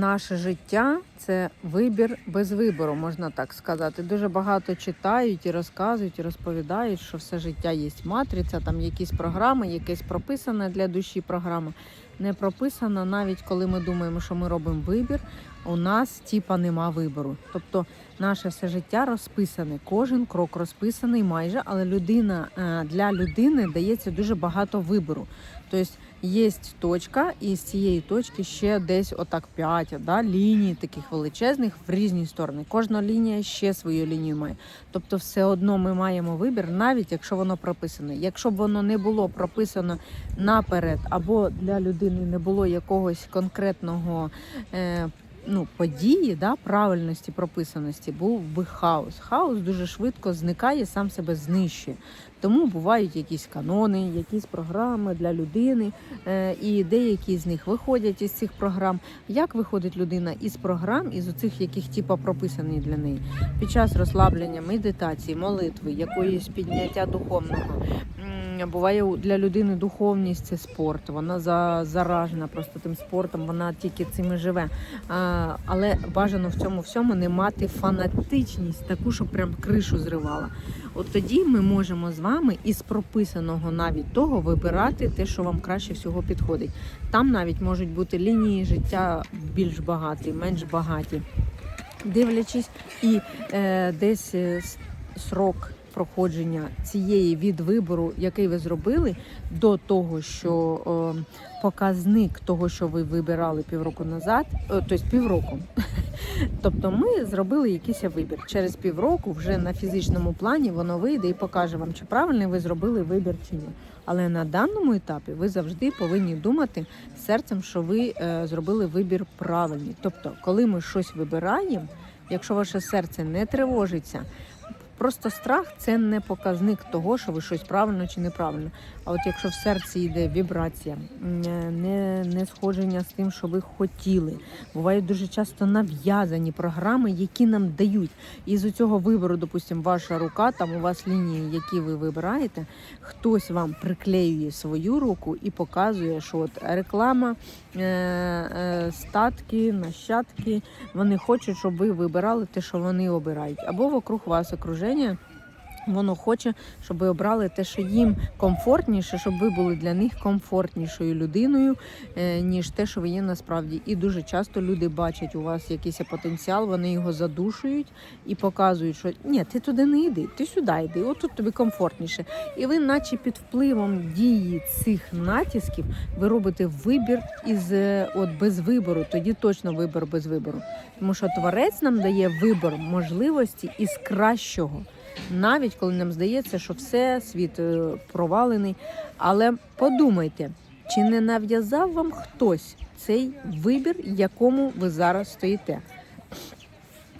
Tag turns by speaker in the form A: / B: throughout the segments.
A: Наше життя це вибір без вибору, можна так сказати. Дуже багато читають і розказують, і розповідають, що все життя є матриця, там якісь програми, якесь прописане для душі програма. Не прописано навіть коли ми думаємо, що ми робимо вибір. У нас типа нема вибору. Тобто наше все життя розписане, кожен крок розписаний майже, але людина е, для людини дається дуже багато вибору. Тобто є точка, і з цієї точки ще десь отак п'ять да, ліній таких величезних в різні сторони. Кожна лінія ще свою лінію має. Тобто, все одно ми маємо вибір, навіть якщо воно прописане. Якщо б воно не було прописано наперед, або для людини не було якогось конкретного. Е, Ну, події, да, правильності, прописаності, був би хаос. Хаос дуже швидко зникає, сам себе знищує. Тому бувають якісь канони, якісь програми для людини, е, і деякі з них виходять із цих програм. Як виходить людина із програм, із оцих, яких типа прописані для неї під час розслаблення, медитації, молитви, якоїсь підняття духовного. М, Буває для людини духовність це спорт. Вона за, заражена просто тим спортом, вона тільки цим і живе. А, але бажано в цьому всьому не мати фанатичність, таку, що прям кришу зривала. От тоді ми можемо з вами із прописаного навіть того вибирати те, що вам краще всього підходить. Там навіть можуть бути лінії життя більш багаті, менш багаті, дивлячись, і е, десь е, срок проходження цієї від вибору, який ви зробили, до того, що е, показник того, що ви вибирали півроку назад, е, тобто півроку. Тобто ми зробили якийсь вибір. Через півроку вже на фізичному плані воно вийде і покаже вам, чи правильний ви зробили вибір чи ні. Але на даному етапі ви завжди повинні думати серцем, що ви е, зробили вибір правильний. Тобто, коли ми щось вибираємо, якщо ваше серце не тривожиться, просто страх це не показник того, що ви щось правильно чи неправильно. А от якщо в серці йде вібрація, е, не, не сходження з тим, що ви хотіли, бувають дуже часто нав'язані програми, які нам дають. І з цього вибору, допустимо, ваша рука, там у вас лінії, які ви вибираєте, хтось вам приклеює свою руку і показує, що от реклама, е, е, статки, нащадки, вони хочуть, щоб ви вибирали те, що вони обирають. Або вокруг вас окруження. Воно хоче, щоб ви обрали те, що їм комфортніше, щоб ви були для них комфортнішою людиною, е, ніж те, що ви є насправді. І дуже часто люди бачать у вас якийсь потенціал, вони його задушують і показують, що ні, ти туди не йди, ти сюди йди, отут тобі комфортніше. І ви, наче під впливом дії цих натисків, ви робите вибір із е, от без вибору. Тоді точно вибір без вибору. Тому що творець нам дає вибір можливості із кращого навіть коли нам здається, що все, світ е, провалений. Але подумайте, чи не нав'язав вам хтось цей вибір, якому ви зараз стоїте?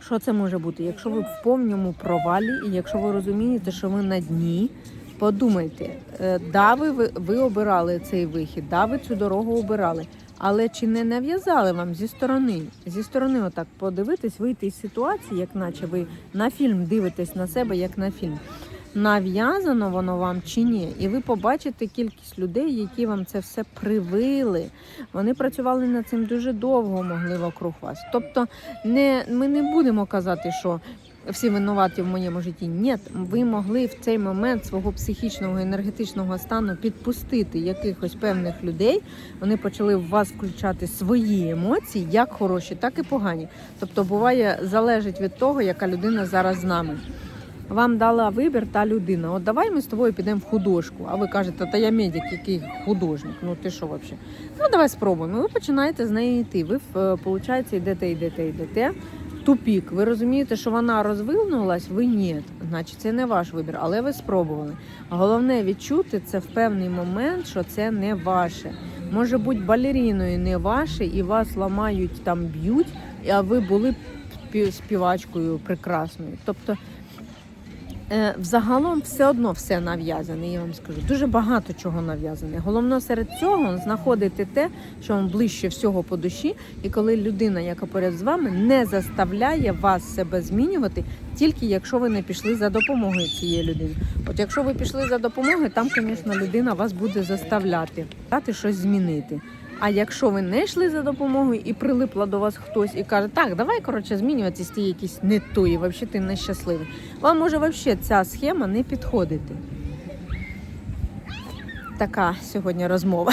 A: Що це може бути? Якщо ви в повному провалі, і якщо ви розумієте, що ви на дні, подумайте, е, да, ви, ви, ви обирали цей вихід, да, ви цю дорогу обирали. Але чи не нав'язали вам зі сторони, зі сторони, отак подивитись, вийти із ситуації, як наче ви на фільм дивитесь на себе, як на фільм. Нав'язано воно вам чи ні? І ви побачите кількість людей, які вам це все привили. Вони працювали над цим дуже довго, могли вокруг вас. Тобто, не, ми не будемо казати, що всі винуваті в моєму житті. Ні, ви могли в цей момент свого психічного енергетичного стану підпустити якихось певних людей. Вони почали в вас включати свої емоції, як хороші, так і погані. Тобто, буває, залежить від того, яка людина зараз з нами. Вам дала вибір та людина. От давай ми з тобою підемо в художку. А ви кажете, та я медик, який художник. Ну ти що взагалі? Ну давай спробуємо. Ви починаєте з нею йти. Ви виходить, йдете, йдете, йдете. Тупік. Ви розумієте, що вона розвинулась, ви ні. Значить, це не ваш вибір, але ви спробували. Головне відчути це в певний момент, що це не ваше. Може бути балеріною не ваше, і вас ламають там, б'ють, а ви були співачкою прекрасною. Тобто Взагалом все одно все нав'язане, я вам скажу. Дуже багато чого нав'язане. Головне серед цього знаходити те, що вам ближче всього по душі, і коли людина, яка поряд з вами, не заставляє вас себе змінювати, тільки якщо ви не пішли за допомогою цієї людини. От якщо ви пішли за допомогою, там, звісно, людина вас буде заставляти дати щось змінити. А якщо ви не йшли за допомогою і прилипла до вас хтось і каже, так, давай коротше змінюватись, ти якісь не той, і взагалі ти нещасливий. Вам може взагалі ця схема не підходити. Така сьогодні розмова.